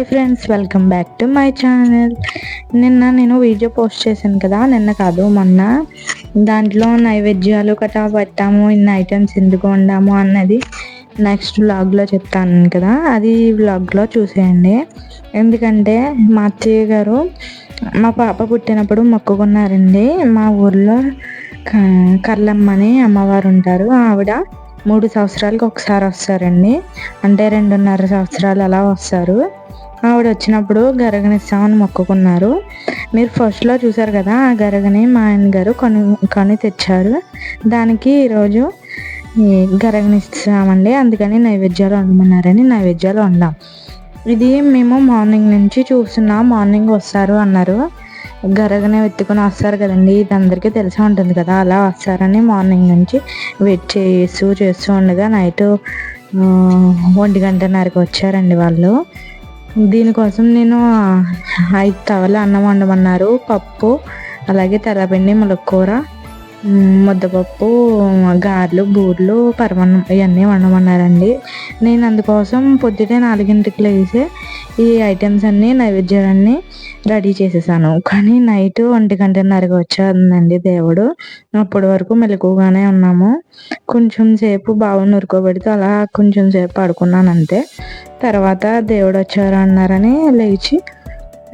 Hi friends welcome back to my channel. నిన్న నేను video post చేశాను కదా నిన్న కాదు మొన్న. దాంట్లో నైవేద్యాలు కట్టా పెట్టాము ఇన్ని ఐటమ్స్ ఎందుకు వండాము అన్నది నెక్స్ట్ వ్లాగ్లో చెప్తాను కదా. అది వ్లాగ్లో చూసేయండి. ఎందుకంటే మా అత్తయ్య గారు మా పాప పుట్టినప్పుడు మొక్కుకున్నారండి. మా ఊర్లో కర్లమ్మని అమ్మవారు ఉంటారు. ఆవిడ మూడు సంవత్సరాలకు ఒకసారి వస్తారండి. అంటే రెండున్నర సంవత్సరాలు అలా వస్తారు. ఆవిడ వచ్చినప్పుడు గరగనిస్తామని మొక్కుకున్నారు. మీరు ఫస్ట్లో చూసారు కదా ఆ గరగని మా ఆయన గారు కొని కొని తెచ్చారు. దానికి ఈరోజు గరగనిస్తామండి అందుకని నైవేద్యాలు వండమన్నారని నైవేద్యాలు వండాం. ఇది మేము మార్నింగ్ నుంచి చూస్తున్నాం మార్నింగ్ వస్తారు అన్నారు. గరగనే వెతుకుని వస్తారు కదండి ఇది అందరికీ తెలిసే ఉంటుంది కదా అలా వస్తారని మార్నింగ్ నుంచి వెయిట్ చేస్తూ చేస్తూ ఉండగా నైట్ ఒంటి గంటన్నరకు వచ్చారండి వాళ్ళు. దీనికోసం నేను ఐదు తవల అన్నం వండమన్నారు. పప్పు అలాగే తెల్లపిండి ములక్కూర ముద్దపప్పు గారెలు బూర్లు పరమన్నం ఇవన్నీ వండమన్నారండి. నేను అందుకోసం పొద్దుటే నాలుగింటికి లేచి ఈ ఐటమ్స్ అన్నీ నైవేద్యాలన్నీ రెడీ చేసేసాను. కానీ నైట్ ఒంటి గంటన్నరకు వచ్చాదండి దేవుడు. అప్పటి వరకు మెలకుగానే ఉన్నాము. కొంచెం సేపు బాగా నురుకోబెడితే అలా కొంచెం సేపు పడుకున్నాను అంతే తర్వాత దేవుడు వచ్చారు అన్నారని లేచి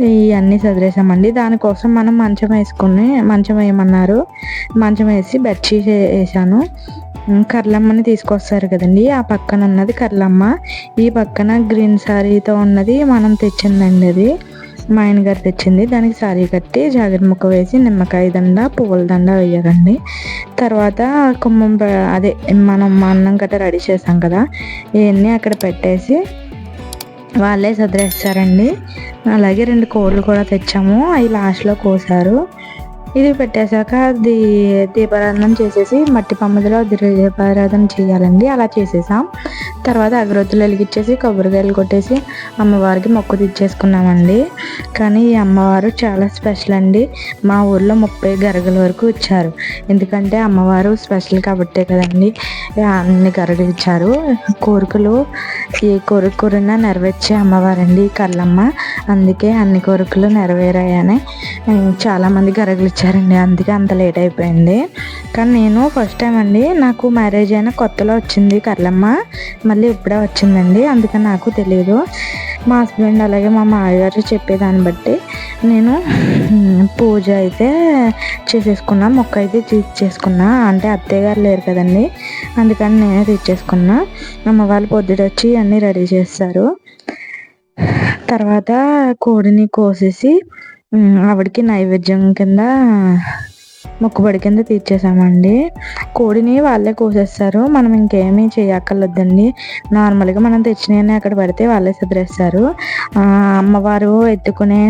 ఇవన్నీ చదివేసామండి దానికోసం మనం మంచం వేసుకుని మంచం వేయమన్నారు. మంచం వేసి బెడ్షీట్ వేసాను కర్లమ్మని తీసుకొస్తారు కదండి. ఆ పక్కన ఉన్నది కర్లమ్మ. ఈ పక్కన గ్రీన్ శారీతో ఉన్నది మనం తెచ్చిందండి అది. మా ఆయనగారు తెచ్చింది. దానికి సారీ కట్టి జాకెట్ ముక్క వేసి నిమ్మకాయ దండ పువ్వుల దండ వేయాలండి తర్వాత కుమ్మం అదే మనం అన్నం గట్ట రెడీ చేసాం కదా ఇవన్నీ అక్కడ పెట్టేసి వాళ్ళే సదిరేస్తారండి. అలాగే రెండు కోళ్ళు కూడా తెచ్చాము. అవి లాస్ట్లో కోసారు. ఇది పెట్టేశాక దీ దీపారాధన చేసేసి మట్టి పమ్మదిలో దీపారాధన చేయాలండి. అలా చేసేసాం. తర్వాత అగరొత్తులు వెలిగించేసి కొబ్బరికాయలు కొట్టేసి అమ్మవారికి మొక్కు తెచ్చేసుకున్నామండి కానీ ఈ అమ్మవారు చాలా స్పెషల్ అండి. మా ఊర్లో ముప్పై గరగల వరకు ఇచ్చారు. ఎందుకంటే అమ్మవారు స్పెషల్ కాబట్టే కదండి అన్ని గరగలు ఇచ్చారు. కోరికలు ఏ కోరిక కోరినా నెరవేర్చే అమ్మవారండి కళ్ళమ్మ. అందుకే అన్ని కోరికలు నెరవేరాయని చాలామంది గరగలు ఇచ్చారండి. అందుకే అంత లేట్ అయిపోయింది. కానీ నేను ఫస్ట్ టైం అండి. నాకు మ్యారేజ్ అయిన కొత్తలో వచ్చింది కర్లమ్మ. మళ్ళీ ఇప్పుడే వచ్చిందండి. అందుకని నాకు తెలియదు మా హస్బెండ్ అలాగే మా మామగారు చెప్పేదాన్ని బట్టి నేను పూజ అయితే చేసేసుకున్నా మొక్క అయితే తీర్చేసుకున్నా. అంటే అత్తయ్య గారు లేరు కదండి. అందుకని నేనే తీర్చేసుకున్నా. అమ్మ వాళ్ళు పొద్దుటొచ్చి వచ్చి అన్నీ రెడీ చేస్తారు. తర్వాత కోడిని కోసేసి ఆవిడకి నైవేద్యం కింద మొక్కుబడి కింద తీర్చేసామండి కోడిని వాళ్ళే కోసేస్తారు. మనం ఇంకేమీ చేయక్కర్లేదండి. నార్మల్గా మనం తెచ్చినవన్నీ అక్కడ పడితే వాళ్ళే సిద్ధరేస్తారు అమ్మవారు ఎత్తుకునే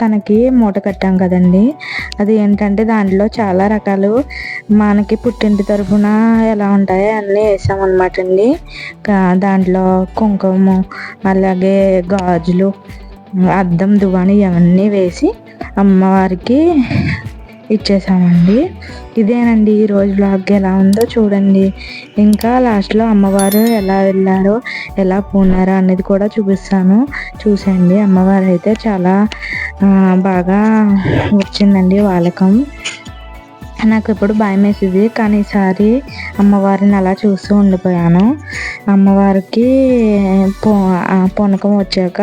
తనకి మూట కట్టాం కదండి. అది ఏంటంటే దాంట్లో చాలా రకాలు మనకి పుట్టింటి తరఫున ఎలా ఉంటాయో అన్నీ వేసామన్నమాట అండి. దాంట్లో కుంకుమ అలాగే గాజులు అద్దం దువాణి ఇవన్నీ వేసి అమ్మవారికి ఇచ్చేసామండి ఇదేనండి ఈరోజు బ్లాగ్ ఎలా ఉందో చూడండి. ఇంకా లాస్ట్లో అమ్మవారు ఎలా వెళ్ళారో ఎలా పోనారో అనేది కూడా చూపిస్తాను. చూసండి అమ్మవారు అయితే చాలా బాగా వచ్చిందండి వాలకం. నాకు ఎప్పుడు భయం వేసేది కానీ ఈసారి అమ్మవారిని అలా చూస్తూ ఉండిపోయాను. అమ్మవారికి పో పొనకం వచ్చాక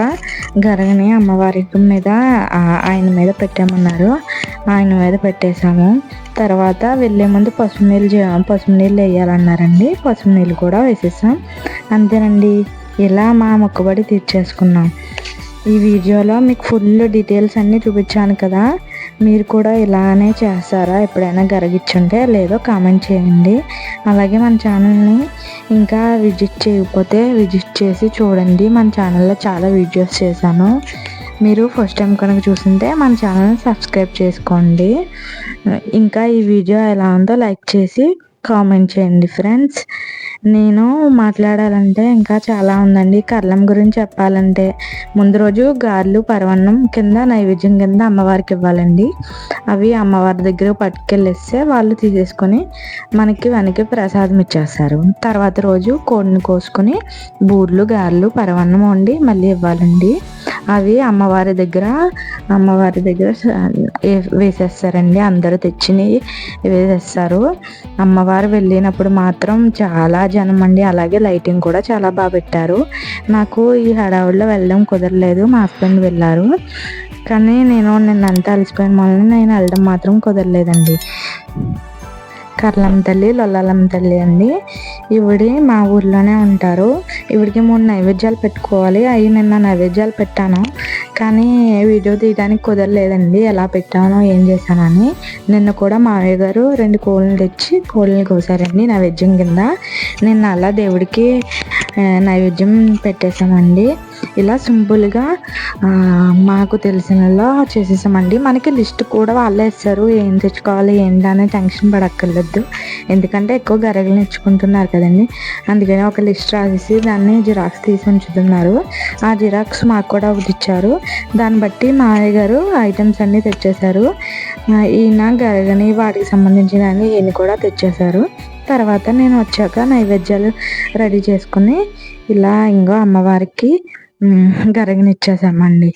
గరగని అమ్మవారి మీద ఆయన మీద పెట్టామన్నారు. ఆయన మీద పెట్టేశాము. తర్వాత వెళ్ళే ముందు పసుపు నీళ్ళు పసుపు నీళ్ళు వేయాలన్నారండి. పసుపు నీళ్ళు కూడా వేసేసాం. అంతేనండి ఇలా మా మొక్కబడి తీర్చేసుకున్నాం. ఈ వీడియోలో మీకు ఫుల్ డీటెయిల్స్ అన్నీ చూపించాను కదా. మీరు కూడా ఇలానే చేస్తారా? ఎప్పుడైనా గరగిచ్చుంటే లేదో కామెంట్ చేయండి. అలాగే మన ఛానల్ని ఇంకా విజిట్ చేయకపోతే విజిట్ చేసి చూడండి. మన ఛానల్లో చాలా వీడియోస్ చేశాను. మీరు ఫస్ట్ టైం కనుక చూసింటే మన ఛానల్ని సబ్స్క్రైబ్ చేసుకోండి. ఇంకా ఈ వీడియో ఎలా ఉందో లైక్ చేసి కామెంట్ చేయండి ఫ్రెండ్స్. నేను మాట్లాడాలంటే ఇంకా చాలా ఉందండి. కర్లం గురించి చెప్పాలంటే ముందు రోజు గారెలు పరవన్నం కింద నైవేద్యం కింద అమ్మవారికి ఇవ్వాలండి. అవి అమ్మవారి దగ్గర పట్టుకెళ్ళిస్తే వాళ్ళు తీసేసుకొని మనకి వెనక్కి ప్రసాదం ఇచ్చేస్తారు. తర్వాత రోజు కోడిని కోసుకొని బూర్లు గారెలు పరవన్నం వండి మళ్ళీ ఇవ్వాలండి. అవి అమ్మవారి దగ్గర అమ్మవారి దగ్గర వేసేస్తారండి. అందరూ తెచ్చినవి వేసేస్తారు. అమ్మవారు వెళ్ళినప్పుడు మాత్రం చాలా జనం అండి. అలాగే లైటింగ్ కూడా చాలా బాగా పెట్టారు. నాకు ఈ హడావుడిలో వెళ్ళడం కుదరలేదు. మా హస్బెండ్ వెళ్ళారు. కానీ నేను నిన్నంతా అలసిపోయిన. వల్ల నేను వెళ్ళడం మాత్రం కుదరలేదండి. కర్లమ్మ తల్లి లొల్లాలమ్మ తల్లి అండి. ఇవిడి మా ఊర్లోనే ఉంటారు. ఇవిడికి మూడు నైవేద్యాలు పెట్టుకోవాలి. అవి నిన్న నైవేద్యాలు పెట్టాను. కానీ వీడియో తీయడానికి కుదరలేదండి. ఎలా పెట్టానో ఏం చేశానని. నిన్న కూడా మావయ్య గారు రెండు కోళ్ళని తెచ్చి కోళ్ళని కోసారండి నైవేద్యం కింద. నిన్న అలా దేవుడికి నైవేద్యం పెట్టేశామండి. ఇలా సింపుల్గా మాకు తెలిసినలా చేసేసామండి. మనకి లిస్ట్ కూడా వాళ్ళే ఇస్తారు. ఏం తెచ్చుకోవాలి ఏంటి అనే టెన్షన్ పడక్కర్లేదు. ఎందుకంటే ఎక్కువ గరగలు నేర్చుకుంటున్నారు కదండి. అందుకని ఒక లిస్ట్ రాసేసి దాన్ని జిరాక్స్ తీసి ఉంచుతున్నారు. ఆ జిరాక్స్ మాకు కూడా ఒకటి ఇచ్చారు. దాన్ని బట్టి మావయ్య గారు ఐటమ్స్ అన్నీ తెచ్చేశారు. ఈయన గరగని వాటికి సంబంధించిన ఈయన కూడా తెచ్చేశారు. తర్వాత నేను వచ్చాక నైవేద్యాలు రెడీ చేసుకుని ఇలా ఇంకో అమ్మవారికి గరగనిచ్చేసామండి.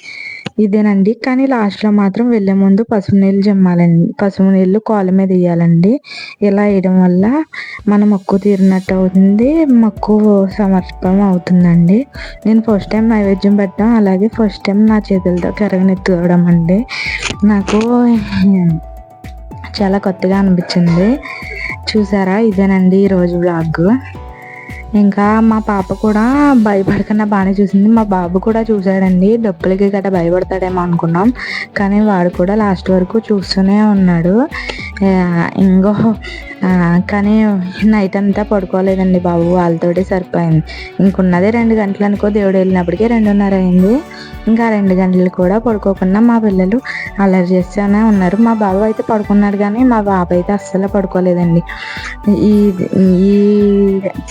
ఇదేనండి. కానీ లాస్ట్లో మాత్రం వెళ్ళే ముందు పసుపు నీళ్ళు జమ్మాలండి. పసుపు నీళ్ళు కాళ్ళ మీద వేయాలండి. ఇలా వేయడం వల్ల మన మొక్కు తీరినట్టు అవుతుంది. మొక్కు సమర్పం అవుతుందండి. నేను ఫస్ట్ టైం నైవేద్యం పెట్టడం అలాగే ఫస్ట్ టైం నా చేతులతో కరగనెత్తుకోవడం అండి. నాకు చాలా కొత్తగా అనిపించింది. చూసారా? ఇదేనండి ఈరోజు బ్లాగ్ ఇంకా మా పాప కూడా భయపడకుండా బాగానే చూసింది. మా బాబు కూడా చూశాడండి. డబ్బులకి గట్రా భయపడతాడేమో అనుకున్నాం. కానీ వాడు కూడా లాస్ట్ వరకు చూస్తూనే ఉన్నాడు. ఇంకో కానీ నైట్ అంతా పడుకోలేదండి బాబు వాళ్ళతోటే సరిపోయింది. ఇంకున్నదే రెండు గంటలు అనుకో దేవుడు వెళ్ళినప్పటికీ రెండున్నర అయింది. ఇంకా రెండు గంటలు కూడా పడుకోకుండా మా పిల్లలు అలర్ట్ చేస్తూనే ఉన్నారు. మా బాబు అయితే పడుకున్నాడు కానీ మా బాబు అయితే అస్సలు పడుకోలేదండి. ఈ ఈ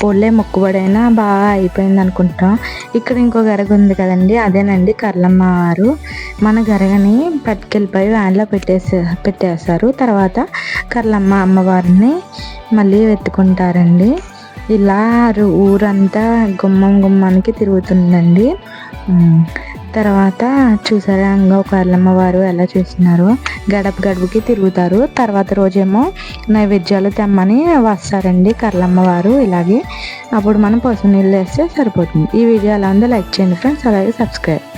పొల్లే మొక్కుబడైనా బాగా అయిపోయింది అనుకుంటాం. ఇక్కడ ఇంకో గరగ ఉంది కదండి అదేనండి కర్లమ్మ వారు. మన గరగని పట్టుకెళ్ళిపోయి వ్యాన్లో పెట్టేసే పెట్టేస్తారు తర్వాత కర్లమ్మ అమ్మవారిని మళ్ళీ ఎత్తుకుంటారండి ఇలా ఊరంతా గుమ్మం గుమ్మానికి తిరుగుతుందండి. తర్వాత చూసారా ఇంకా ఒక అల్లమ్మవారు ఎలా చేస్తున్నారో? గడప గడపకి తిరుగుతారు. తర్వాత రోజేమో నైవేద్యాలు తెమ్మని వస్తారండి కర్లమ్మవారు ఇలాగే. అప్పుడు మనం పసుపు నీళ్ళు వేస్తే సరిపోతుంది. ఈ వీడియో ఎలా ఉందో లైక్ చేయండి ఫ్రెండ్స్. అలాగే సబ్స్క్రైబ్.